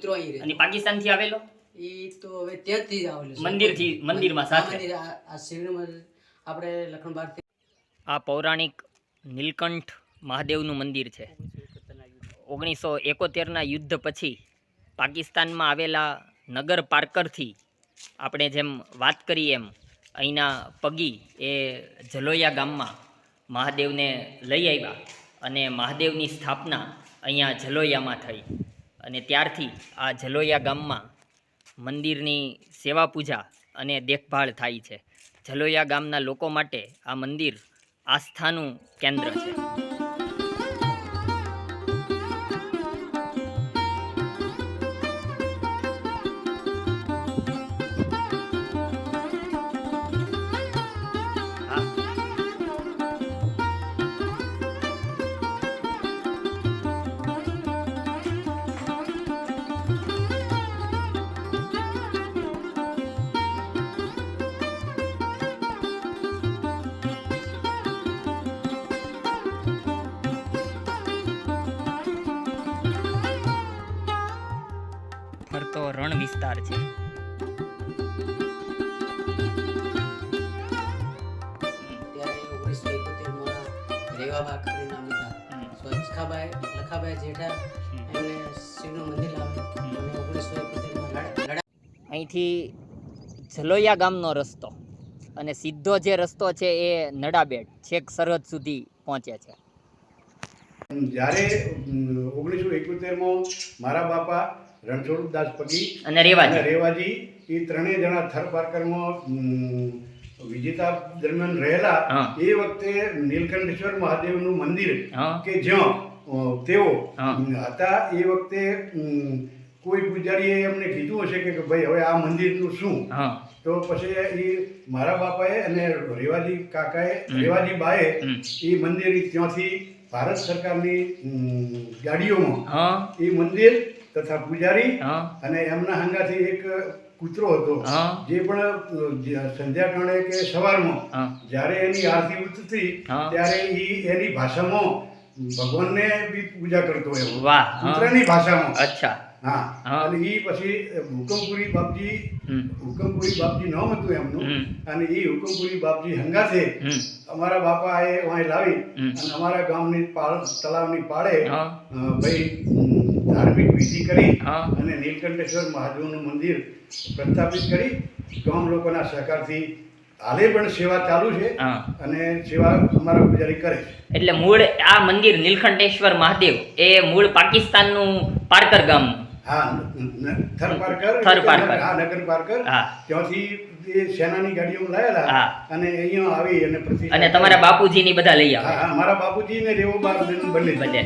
કૂતરો અહીં અને પાકિસ્તાનથી આવેલો? એ તો હવે ત્યાંથી જ આવેલો મંદિરથી મંદિરમાં સાથે? આ શિવનું આપણે લખણબારથી આ પૌરાણિક નીલકંઠ મહાદેવનું મંદિર છે. ઓગણીસો એકોતેરના યુદ્ધ પછી પાકિસ્તાનમાં આવેલા નગર પાર્કરથી આપણે જેમ વાત કરી એમ અહીંના પગી એ જલોયા ગામમાં મહાદેવને લઈ આવ્યા અને મહાદેવની સ્થાપના અહીંયા જલોયામાં થઈ. અને ત્યારથી આ જલોયા ગામમાં મંદિરની સેવા પૂજા અને દેખભાળ થાય છે. જલોયા ગામના લોકો માટે આ મંદિર આસ્થાનું કેન્દ્ર છે. ફરતો રણ વિસ્તાર છે. ત્યારે ઓગણીસો એકોતેરમાં રેવાબા કરીને નામ લીધા હમ. લખાભાઈ જેઠા એમણે શિવનું મંદિર લાવ્યું. અને ઓગણીસો એકોતેરમાં અહીંથી જલોયા ગામનો રસ્તો અને સીધો જે રસ્તો છે એ નડાબેટ છેક સરહદ સુધી પહોંચે છે. જ્યારે ઓગણીસો એકોતેરમાં મારા બાપા રણછોડદાસ પગી અને રેવાજી. રેવાજી એ ત્રણેય જણા થર પાર્કરમાં વિજેતા દરમિયાન રહેલા એ વખતે નીલકંઠેશ્વર મહાદેવનું મંદિર કે જ્યાં તેઓ હતા એ વખતે કોઈ પૂજારીએ એમને કીધું હશે કે ભાઈ હવે આ મંદિરનું શું? તો પછી એ મારા બાપાએ અને રેવાજી કાકાએ રેવાજી બાએ એ મંદિર ત્યાંથી ભારત સરકારની ગાડીઓમાં એ મંદિર તથા પૂજારી અને એમના હંગાથી એક કૂતરો હતો. જે પણ સંધ્યાકાળે કે સવારમાં જ્યારે એની આરતી ઉતરતી ત્યારે એ એની ભાષામાં ભગવાનને બી પૂજા કરતો એવો. વાહ કૂતરાની ભાષામાં. અચ્છા. હા. અને એ પછી હુકમપુરી બાપજી હુકમપુરી બાપજી નામ હતું એમનું અને એ હુકમપુરી બાપજી હંગાથે અમારા બાપા એ વાય લાવી અને અમારા ગામની તળાવની પાળે ભાઈ ધાર્મિક વિધિ કરી અને નીલકંઠેશ્વર મહાદેવનું મંદિર પ્રસ્થાપિત કરી ગામ લોકોના સહકારથી હાલે પણ સેવા ચાલુ છે હા અને સેવા અમારા પૂજારી કરે છે એટલે મૂળ આ મંદિર નીલકંઠેશ્વર મહાદેવ એ મૂળ પાકિસ્તાનનું પારકર ગામ હા થર પારકર થર પારકર. હા નગર પારકર હા. ત્યાંથી એ સેનાની ગાડીઓ લાયેલા હા. અને અહીંયા આવી અને અને તમારા બાપુજીની બધા લઈ આવ્યા હા મારા બાપુજી ને રેવો બાર બંને બંને.